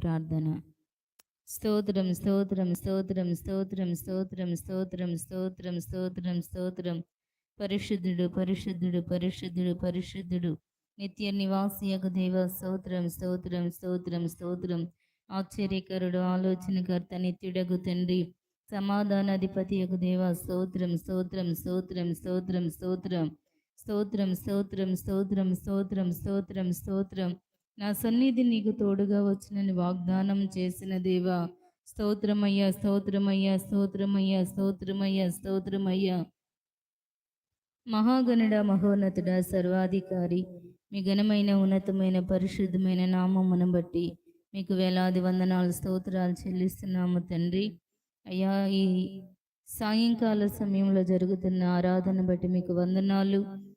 ప్రార్థన స్తోత్రం స్తోత్రం స్తోత్రం స్తోత్రం స్తోత్రం స్తోత్రం స్తోత్రం స్తోత్రం స్తోత్రం పరిశుద్ధుడు పరిశుద్ధుడు పరిశుద్ధుడు పరిశుద్ధుడు నిత్య నివాసియకు దేవ స్తోత్రం స్తోత్రం స్తోత్రం స్తోత్రం ఆశ్చర్యకరుడు ఆలోచనకర్త నిత్యుడగు తండ్రి సమాధానాధిపతి యొక్క దేవ స్తోత్రం స్తోత్రం స్తోత్రం స్తోత్రం స్తోత్రం స్తోత్రం స్తోత్రం స్తోత్రం స్తోత్రం స్తోత్రం స్తోత్రం నా సన్నిధి నీకు తోడుగా వచ్చినని వాగ్దానం చేసిన దేవా స్తోత్రమయ్యా స్తోత్రమయ్యా స్తోత్రమయ్యా స్తోత్రమయ్యా స్తోత్రమయ్యా. మహాగణుడ మహోన్నతుడ సర్వాధికారి మీ ఘనమైన ఉన్నతమైన పరిశుద్ధమైన నామమును బట్టి మీకు వేలాది వందనాలు స్తోత్రాలు చెల్లిస్తున్నాము తండ్రి. అయ్యా ఈ సాయంకాల సమయంలో జరుగుతున్న ఆరాధన బట్టి మీకు వందనాలు.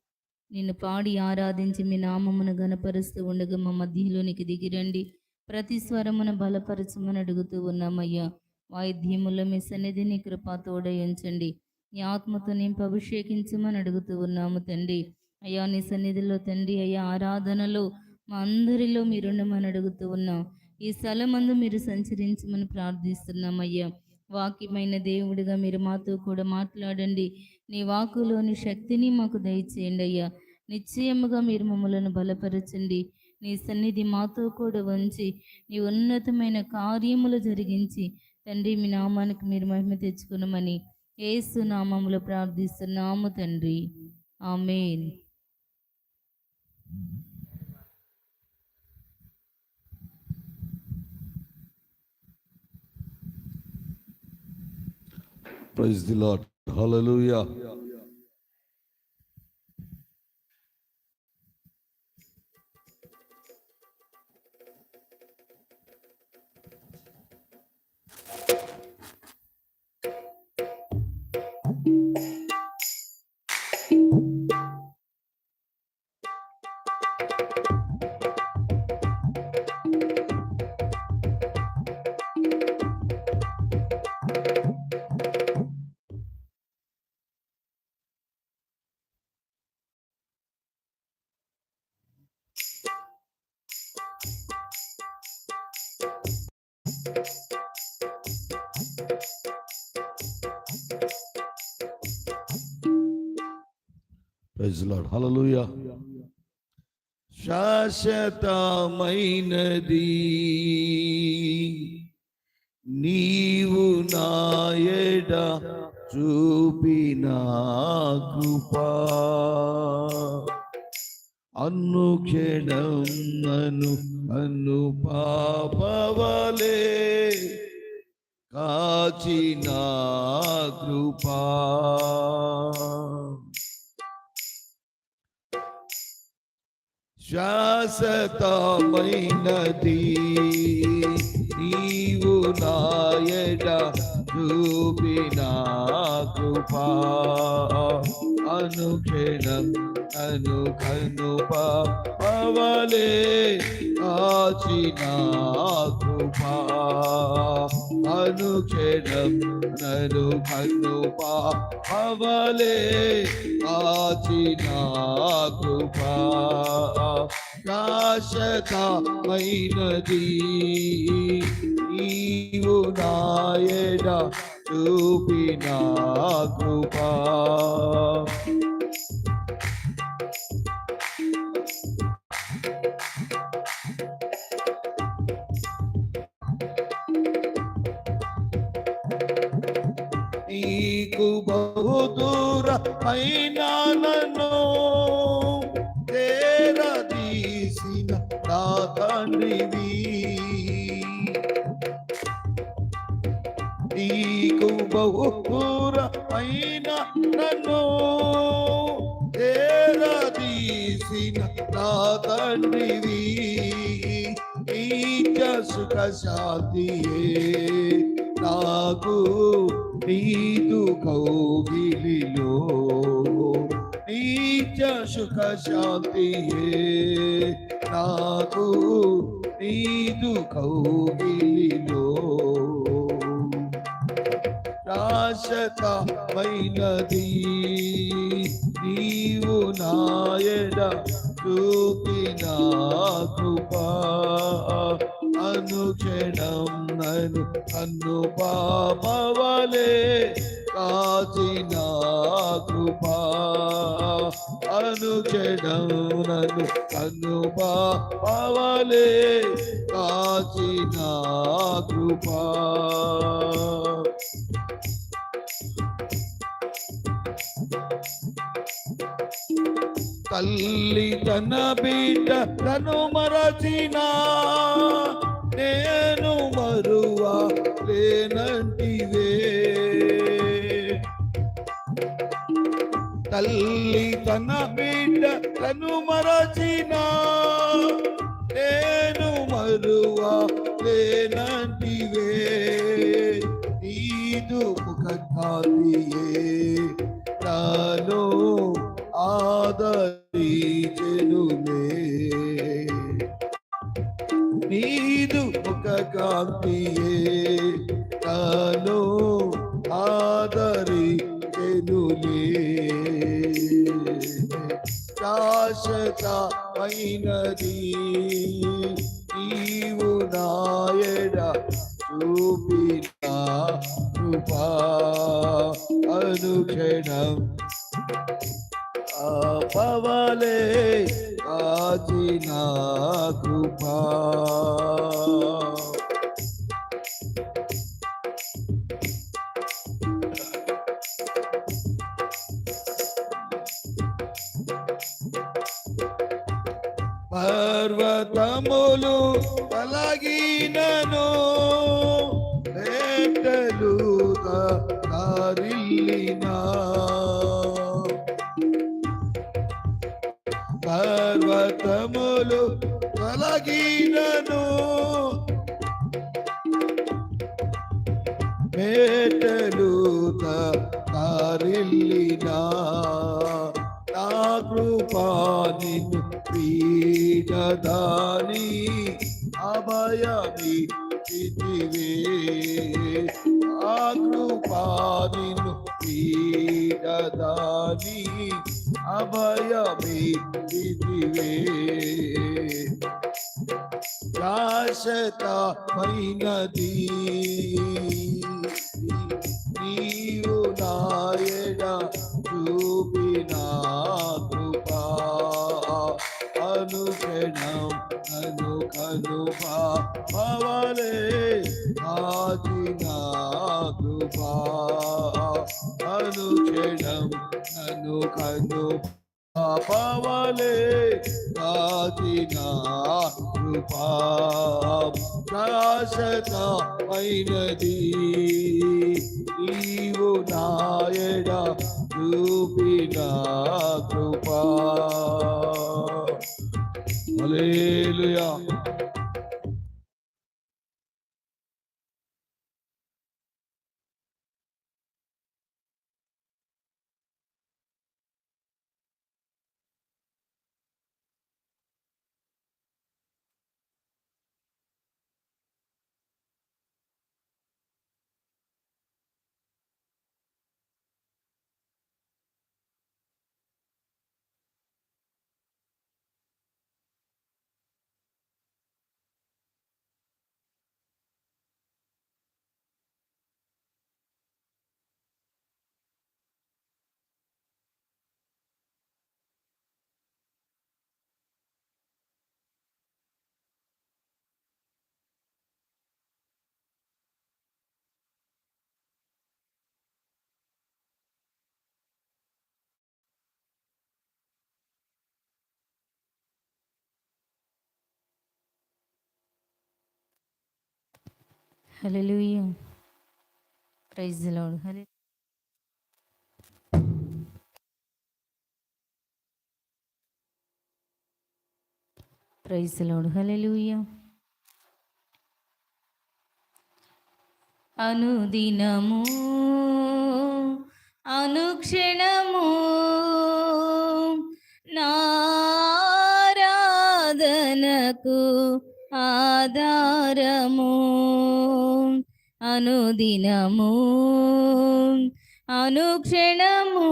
నిన్ను పాడి ఆరాధించి మీ నామమును గనపరుస్తూ ఉండగా మా మధ్యలోనికి దిగిరండి. ప్రతి స్వరమును బలపరచమని అడుగుతూ ఉన్నామయ్యా. వాయిద్యములో మీ సన్నిధిని కృపా తోడయించండి నీ ఆత్మతో నింపు అభిషేకించమని అడుగుతూ ఉన్నాము తండ్రి. అయ్యా నీ సన్నిధిలో తండ్రి అయ్యా ఆరాధనలో మా అందరిలో మీరుండమని అడుగుతూ ఉన్నాం. ఈ స్థలమందు మీరు సంచరించమని ప్రార్థిస్తున్నామయ్యా. వాక్యమైన దేవుడిగా మీరు మాతో కూడా మాట్లాడండి. నీ వాకులోని శక్తిని మాకు దయచేయండి అయ్యా. నిశ్చయముగా మీరు మమ్మలను బలపరచండి నీ సన్నిధి మాతో కూడా వంచి నీ ఉన్నతమైన కార్యములు జరిగించి తండ్రి మీ నామానికి మీరు మహిమ తెచ్చుకునమని ఏసు నామములో ప్రార్థిస్తున్నాము తండ్రి amen Praise the Lord. Hallelujah. Praise lord hallelujah శాశ్వతమైనది నీవు నాయడ చూపిన కృపా అనుక్షణం నను అను పాపవలే కాచిన కృపా శాశ్వతమైనది నీవు నాయడా చూపిన కృపా. అనుక్షణం అనుఖనుపా అవలే ఆచిన కృపా. అనుక్షణం అనుఖనుపా అవలే ఆచిన కృపా. శాశ్వతమైనది నీవు నాయడ చూపిన కృపా నీకు బహుదూర అయినా నీకు బహుదూర నన్ను తీసిన నా తండ్రివి. నీచ సుఖ శాంతియే నాకు నీదు కౌగిలిలో. నీచ సుఖ శాంతియే నాకు నీదు కౌగిలిలో. శాశ్వతమైనది నీవు నాయన చూపిన కృపా. అనుక్షణం నను అన్ను పాపవలే కాచిన కృపా. అనుక్షణం నను అన్ను పాపవలే కాచిన కృపా. తల్లి తన బిడ్డ తను మరచిన నేను మరువా లేనంటివే. తల్లి తన బిడ్డ తను మరచిన నేను మరువా లేనంటివే. నీదు ముఖ కాంతియే నాలో ఆదరించెనులే నీదు ముఖ కాంతియే నాలో ఆదరించెనులే శాశ్వతమైనది నీవు నాయడ చూపిన కృపా అనుక్షణం ఆపవలే కాచిన కృపా పర్వతములు పలగినను రేటలు కారిల్లినా పర్వతములు పలగినను మేటలు తారిల్లినా ఇదివే శాశ్వతమైనది నీవు నాయన చూపిన కృపా అనుక్షణం అను కను పవలే ఆచిన కృపా అనుక్షణం నన్ను కను పాపవలే కాచిన కృపా. శాశ్వతమైనది నీవు నాయడ చూపిన కృపా. Hallelujah. Hallelujah praise the lord praise the lord అనుదినము అనుక్షణము నారాధనకు ఆధారము అనుదినము అనుక్షణము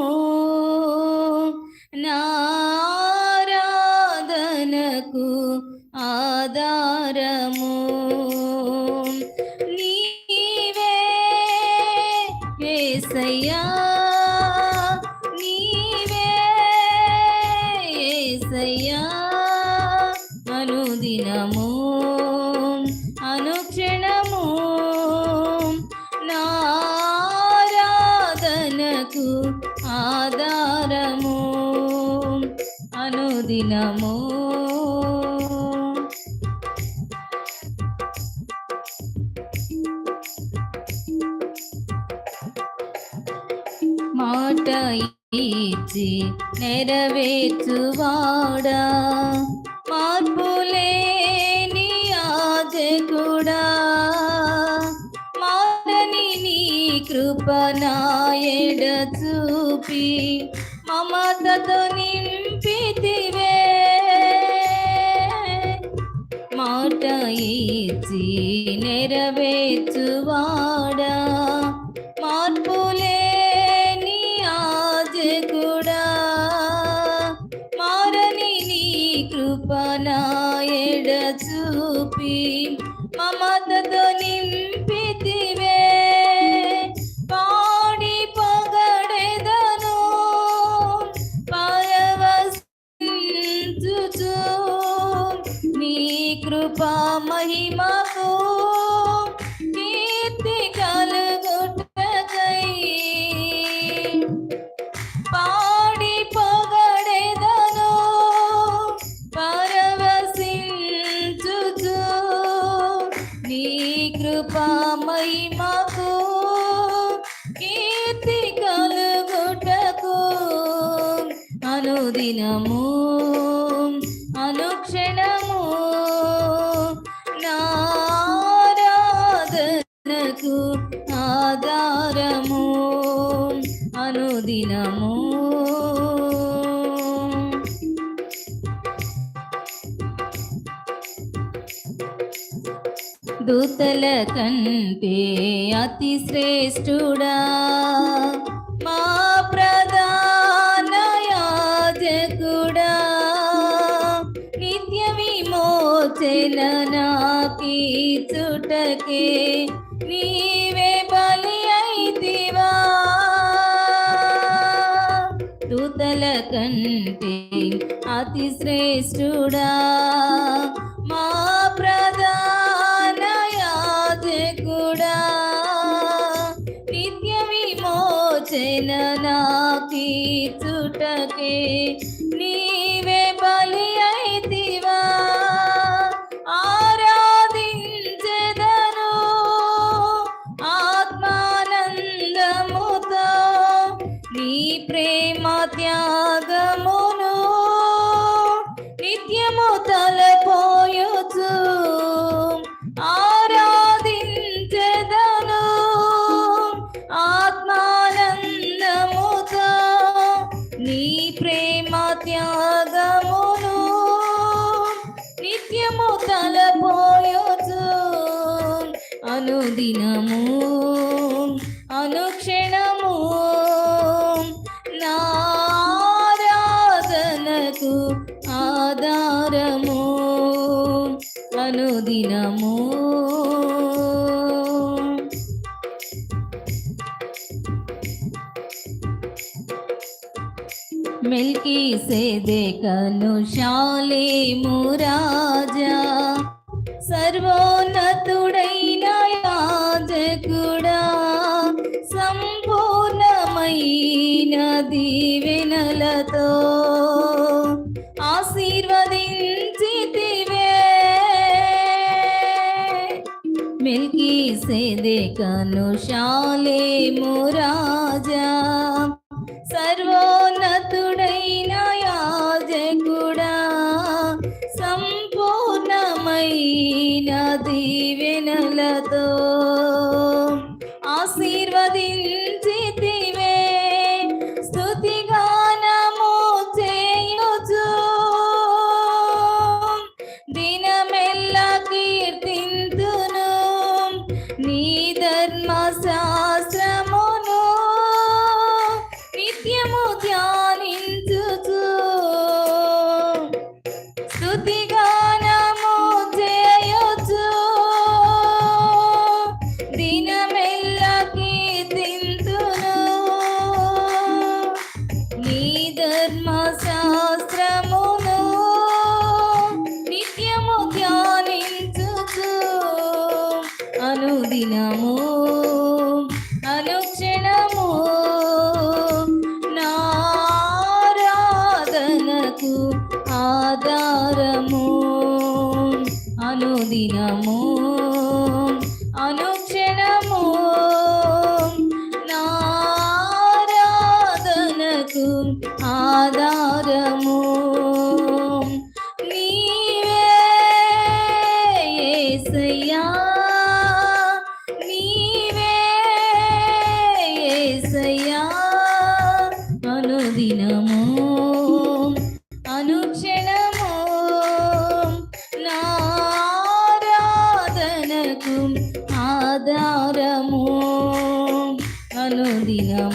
నారాధనకు ఆధారము. నాకు ఆధారము అనుదినము. మాట ఇచ్చి నెరవేర్చువాడా? మమతతో నింపితివే. మాట ఇచ్చి నెరవేర్చువాడా? మార్పులేని ఆజకుడా మారని నీ కృప నాయడ చూపి? మమతతో నింపితివే. దూతల కంటే అతి శ్రేష్ఠుడా మా ప్రధాన యాజకుడా. నిత్య విమోచన నాకి చుటకే నీవే బలి అయితివా. దూతల కంటే అతి శ్రేష్ఠుడా మా నాకి సంపూర్ణమైన దీవెనలతో ఆశీర్వదించితివే. మిల్కీ సేదేకను శాలేము రాజా. 你呢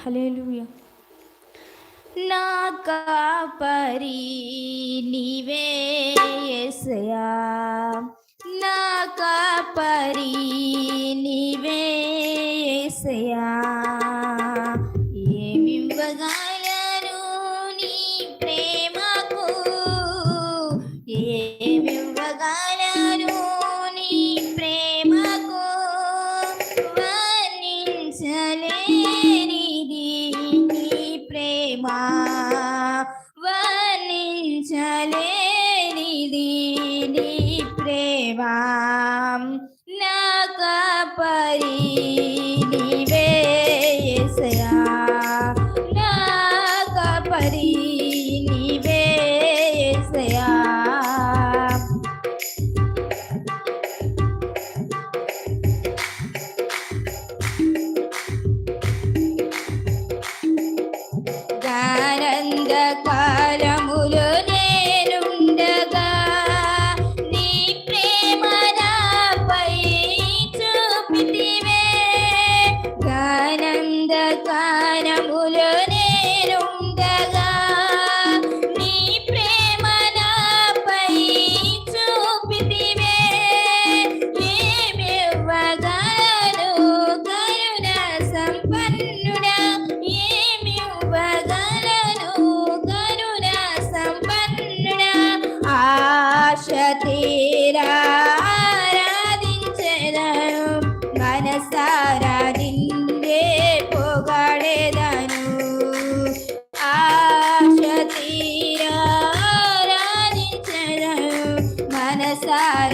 హలేలుయ నా కాపరి నీవే ఎసయా నా కాపరి నీవే ఎసయా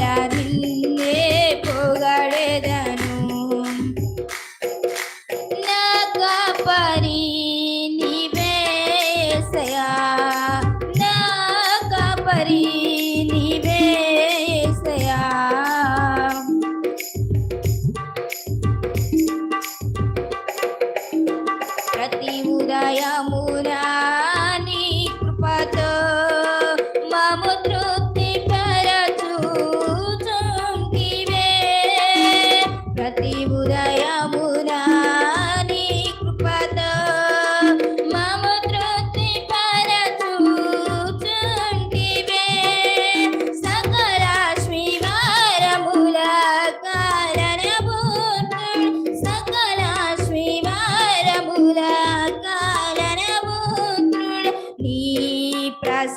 yarilli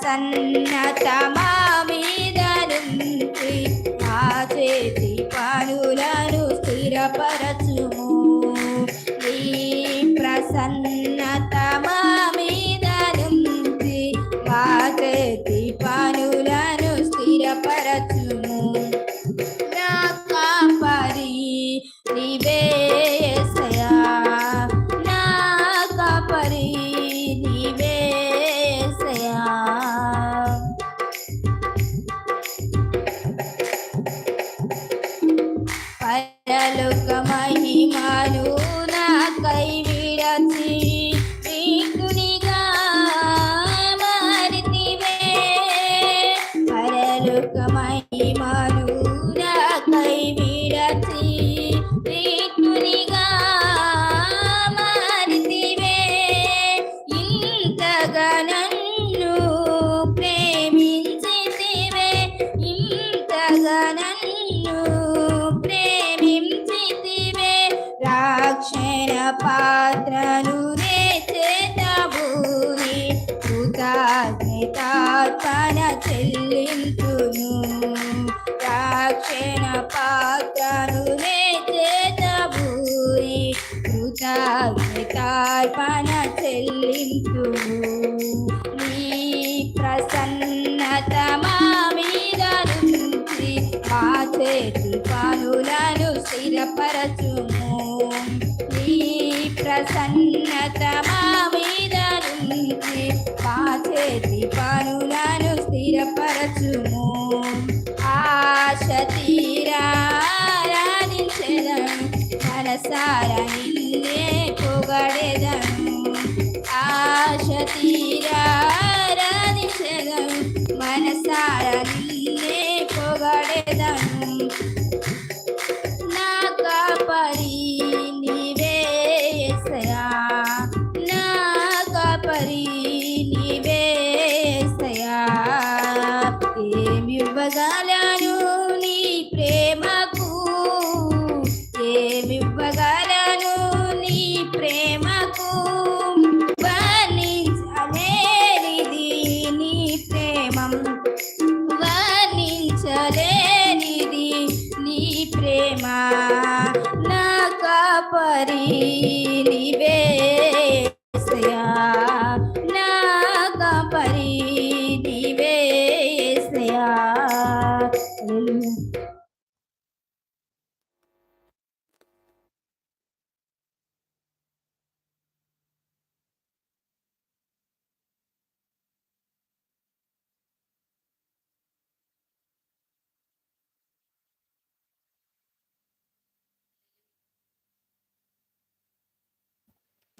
ప్రసన్నత చేతి పనులను స్థిరపర ఇంతగనన్ను ప్రేమించితివే. ఇంతగనన్ను ప్రేమించితివే. రాక్షణ పాత్రను రే చేతభూని కృతజ్ఞత తన పరచుము నీ ప్రసన్నత మా మీద నుంచి మా చేతి పనులను స్థిరపరచుము. ఆశ తీరాధించదను మనసార నిన్నే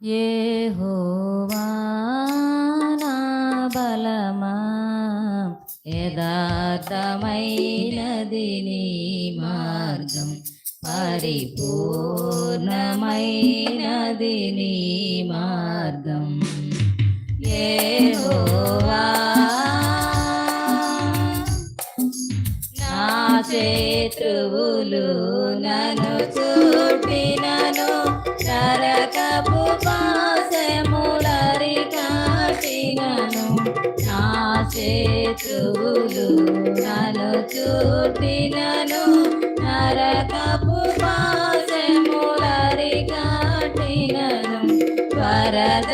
ఏ హోవా బలమా యథార్థమైనది మార్గం పరిపూర్ణమైనది మార్గం. శత్రువులు నాలో చూపినను. నరకపు వాసములరి కాటినను. వరద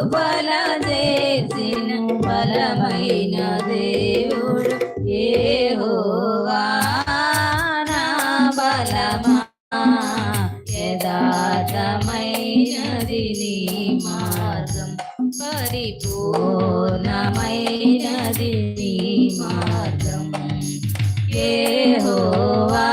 కృపల చేసిన బలమైన దేవుడు ఏ నా బలమా? యథార్థమైనది నీ మార్గం పరిపూర్ణమైనది నీ మార్గం. ఏ హోవా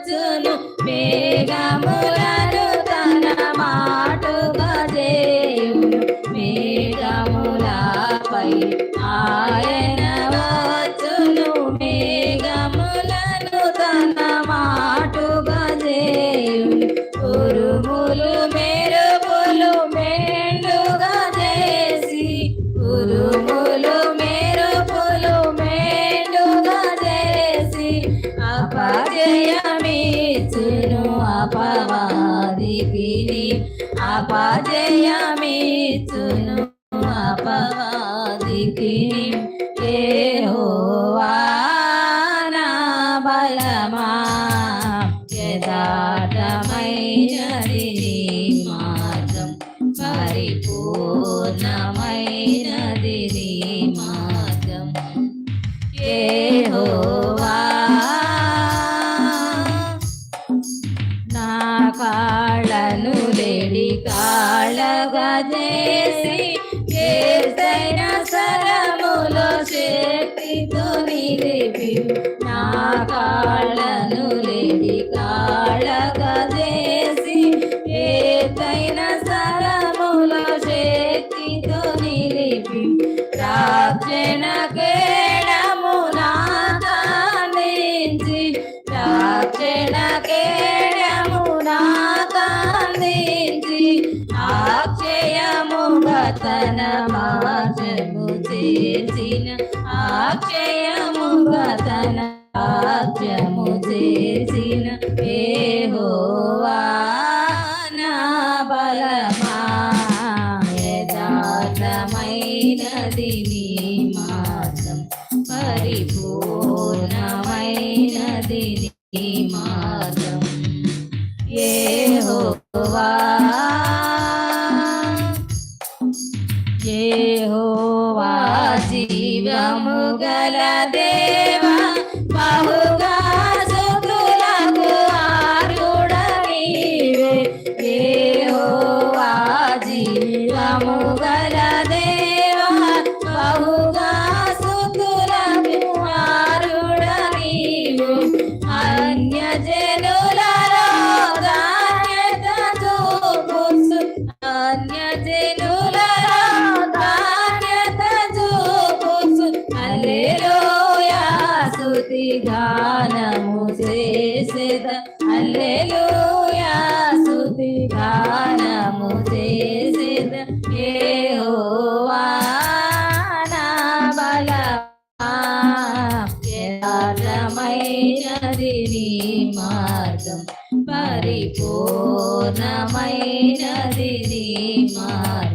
వచ్చును మేఘములను తన మాటుగా దేవుడు మేఘములపై ఆయన చేసి చేసైన సరములో చేతి తుని నా కాళ్ళ యెహోవా యెహోవా జీవము గల దే పరిపూర్ణమైనది నీ మార్గం. పరిపూర్ణమైనది నీ మార్గం.